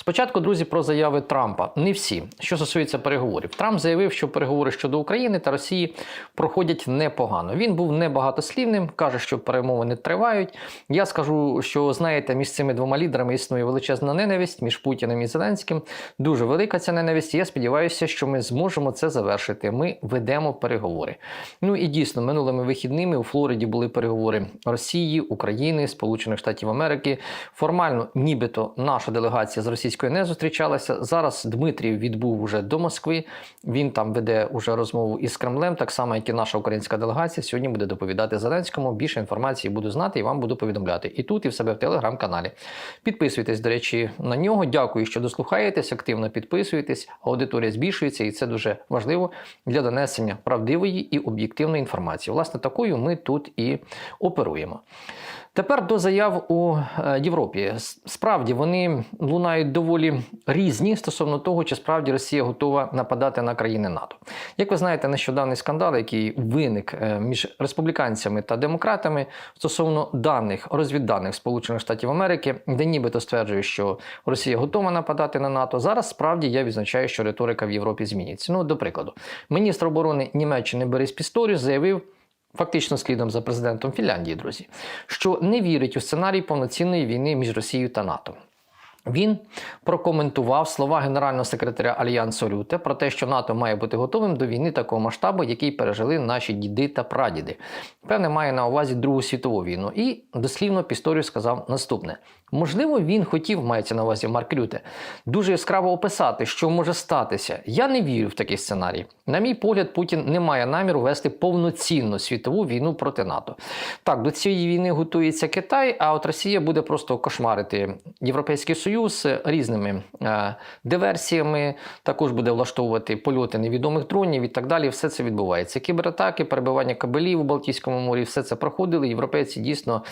Спочатку, друзі, про заяви Трампа. Не всі, що стосується переговорів. Трамп заявив, що переговори щодо України та Росії проходять непогано. Він був небагатослівним, каже, що перемовини тривають. Я скажу, що знаєте, між цими двома лідерами існує величезна ненависть між Путіним і Зеленським. Дуже велика ця ненависть. Я сподіваюся, що ми зможемо це завершити. Ми ведемо переговори. Ну і дійсно, минулими вихідними у Флориді були переговори Росії, України, Сполучених Штатів Америки. Формально, нібито наша делегація з російською не зустрічалася. Зараз Дмитрів відбув уже до Москви. Він там веде уже розмову із Кремлем, так само, як і наша українська делегація. Сьогодні буде доповідати Зеленському. Більше інформації буду знати і вам буду повідомляти. І тут, і в себе в телеграм-каналі. Підписуйтесь, до речі, на нього. Дякую, що дослухаєтесь, активно підписуєтесь. Аудиторія збільшується, і це дуже важливо для донесення правдивої і об'єктивної інформації. Власне, такою ми тут і оперуємо. Тепер до заяв у е, Європі. Справді вони лунають доволі різні стосовно того, чи справді Росія готова нападати на країни НАТО. Як ви знаєте, нещодавний скандал, який виник е, між республіканцями та демократами стосовно даних розвідданих Сполучених Штатів Америки, де нібито стверджує, що Росія готова нападати на НАТО. Зараз справді я відзначаю, що риторика в Європі зміниться. Ну, до прикладу, міністр оборони Німеччини Борис Пісторіус заявив. Фактично слідом за президентом Фінляндії, друзі, що не вірить у сценарій повноцінної війни між Росією та НАТО. Він прокоментував слова генерального секретаря Альянсу Рюте про те, що НАТО має бути готовим до війни такого масштабу, який пережили наші діди та прадіди. Певне, має на увазі Другу світову війну. І дослівно Пісторію сказав наступне: можливо, він хотів, мається на увазі Марк Рюте, дуже яскраво описати, що може статися. Я не вірю в такий сценарій. На мій погляд, Путін не має наміру вести повноцінну світову війну проти НАТО. Так, до цієї війни готується Китай, а от Росія буде просто кошмарити Європейський Союз різними е, диверсіями, також буде влаштовувати польоти невідомих дронів і так далі. Все це відбувається. Кібератаки, перебивання кабелів у Балтійському морі, все це проходили. Європейці дійсно.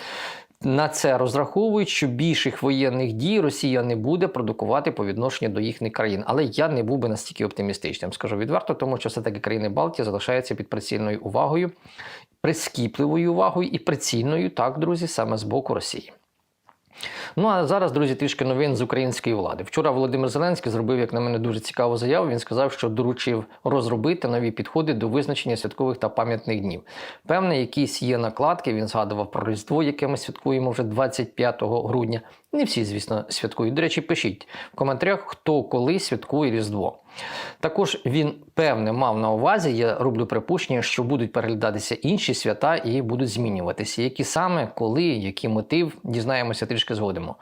На це розраховують, що більших воєнних дій Росія не буде продукувати по відношенню до їхніх країн. Але я не був би настільки оптимістичним, скажу відверто, тому що все-таки країни Балтії залишаються під прицільною увагою, прискіпливою увагою і прицільною, так, друзі, саме з боку Росії. Ну а зараз, друзі, трішки новин з української влади. Вчора Володимир Зеленський зробив, як на мене, дуже цікаву заяву. Він сказав, що доручив розробити нові підходи до визначення святкових та пам'ятних днів. Певне, якісь є накладки. Він згадував про Різдво, яке ми святкуємо вже 25 грудня. Не всі, звісно, святкують. До речі, пишіть в коментарях, хто коли святкує Різдво. Також він певне мав на увазі, я роблю припущення, що будуть переглядатися інші свята і будуть змінюватися. Які саме, коли, який мотив, дізнаємося трішки згодом.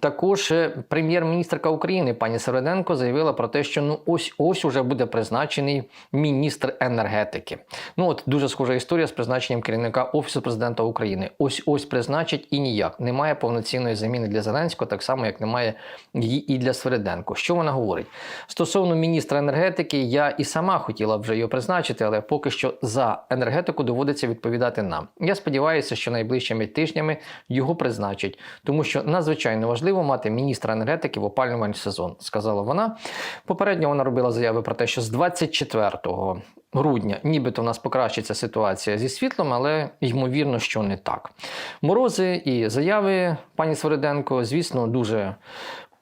Також е, прем'єр-міністрка України пані Середенко заявила про те, що ну ось ось уже буде призначений міністр енергетики. Ну от дуже схожа історія з призначенням керівника офісу президента України. Ось ось призначить і ніяк. Немає повноцінної заміни для Зеленського, так само як немає її і для Середенко. Що вона говорить стосовно міністра енергетики? Я і сама хотіла вже його призначити, але поки що за енергетику доводиться відповідати нам. Я сподіваюся, що найближчими тижнями його призначать, тому що надзвичайно важливо мати міністра енергетики в опалювальний сезон, сказала вона. Попередньо вона робила заяви про те, що з 24 грудня нібито в нас покращиться ситуація зі світлом, але ймовірно, що не так. Морози і заяви пані Свериденко, звісно, дуже.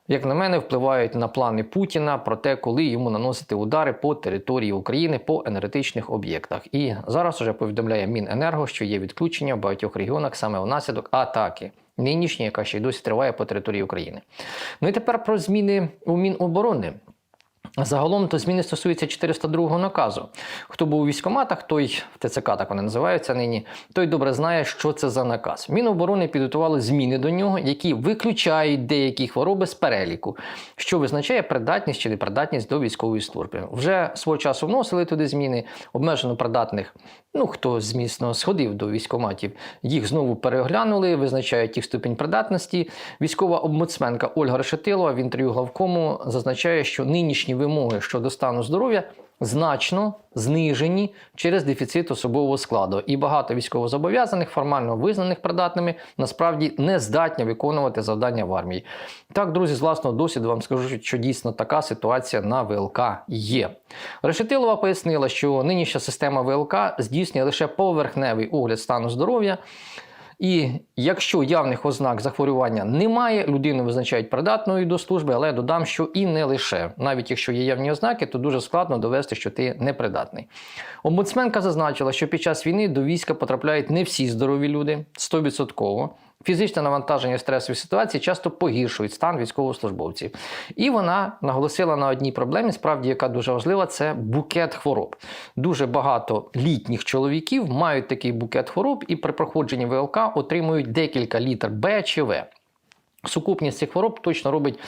Як на мене, впливають на плани Путіна про те, коли йому наносити удари по території України по енергетичних об'єктах. І зараз уже повідомляє Міненерго, що є відключення в багатьох регіонах саме внаслідок атаки. Нинішня, яка ще й досі триває по території України. Ну і тепер про зміни у Міноборони. Загалом то зміни стосуються 402 наказу. Хто був у військкоматах, той в ТЦК так вони називаються нині, той добре знає, що це за наказ. Міноборони підготували зміни до нього, які виключають деякі хвороби з переліку, що визначає придатність чи непридатність до військової служби. Вже свого часу вносили туди зміни, обмежено придатних. Ну, хто змісно сходив до військоматів, їх знову переглянули, визначають їх ступінь придатності. Військова обмуцменка Ольга Решетилова в інтерв'ю главкому зазначає, що нинішні вимоги щодо стану здоров'я значно знижені через дефіцит особового складу, і багато військовозобов'язаних, формально визнаних придатними, насправді не здатні виконувати завдання в армії. Так, друзі, з власного досвіду вам скажу, що дійсно така ситуація на ВЛК є. Решетилова пояснила, що нинішня система ВЛК здійснює лише поверхневий огляд стану здоров'я. І якщо явних ознак захворювання немає, людину визначають придатною до служби, але я додам, що і не лише. Навіть якщо є явні ознаки, то дуже складно довести, що ти непридатний. Омбудсменка зазначила, що під час війни до війська потрапляють не всі здорові люди 100%. Фізичне навантаження в стресові ситуації часто погіршують стан військовослужбовців. І вона наголосила на одній проблемі, справді, яка дуже важлива, це букет хвороб. Дуже багато літніх чоловіків мають такий букет хвороб і при проходженні ВЛК отримують декілька літр Б чи В. Сукупність цих хвороб точно робить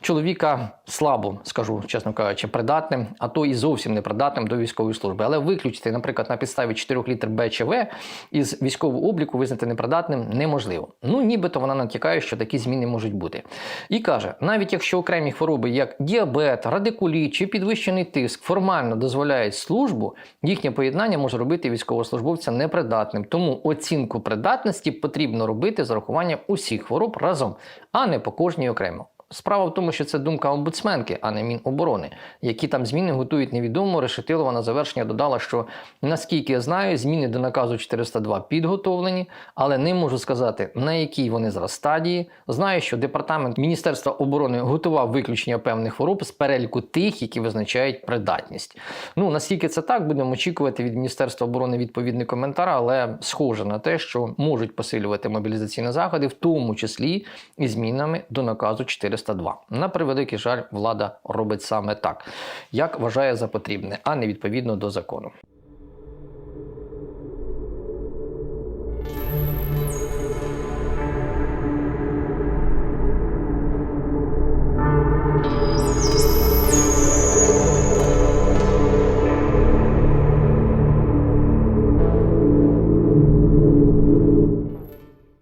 чоловіка слабо, скажу, чесно кажучи, придатним, а то і зовсім непридатним до військової служби. Але виключити, наприклад, на підставі 4 літр Б чи В із військового обліку визнати непридатним неможливо. Ну, нібито вона натякає, що такі зміни можуть бути. І каже: навіть якщо окремі хвороби, як діабет, радикуліт чи підвищений тиск, формально дозволяють службу, їхнє поєднання може робити військовослужбовця непридатним. Тому оцінку придатності потрібно робити з урахуванням усіх хвороб разом, а не по кожній окремо. Справа в тому, що це думка омбудсменки, а не Міноборони. Які там зміни готують невідомо. Решетилова на завершення додала, що наскільки я знаю, зміни до наказу 402 підготовлені, але не можу сказати, на якій вони зараз стадії. Знаю, що департамент Міністерства оборони готував виключення певних хвороб з переліку тих, які визначають придатність. Ну наскільки це так, будемо очікувати від Міністерства оборони відповідний коментар, але схоже на те, що можуть посилювати мобілізаційні заходи, в тому числі і змінами до наказу 402. На превеликий жаль, влада робить саме так, як вважає за потрібне, а не відповідно до закону.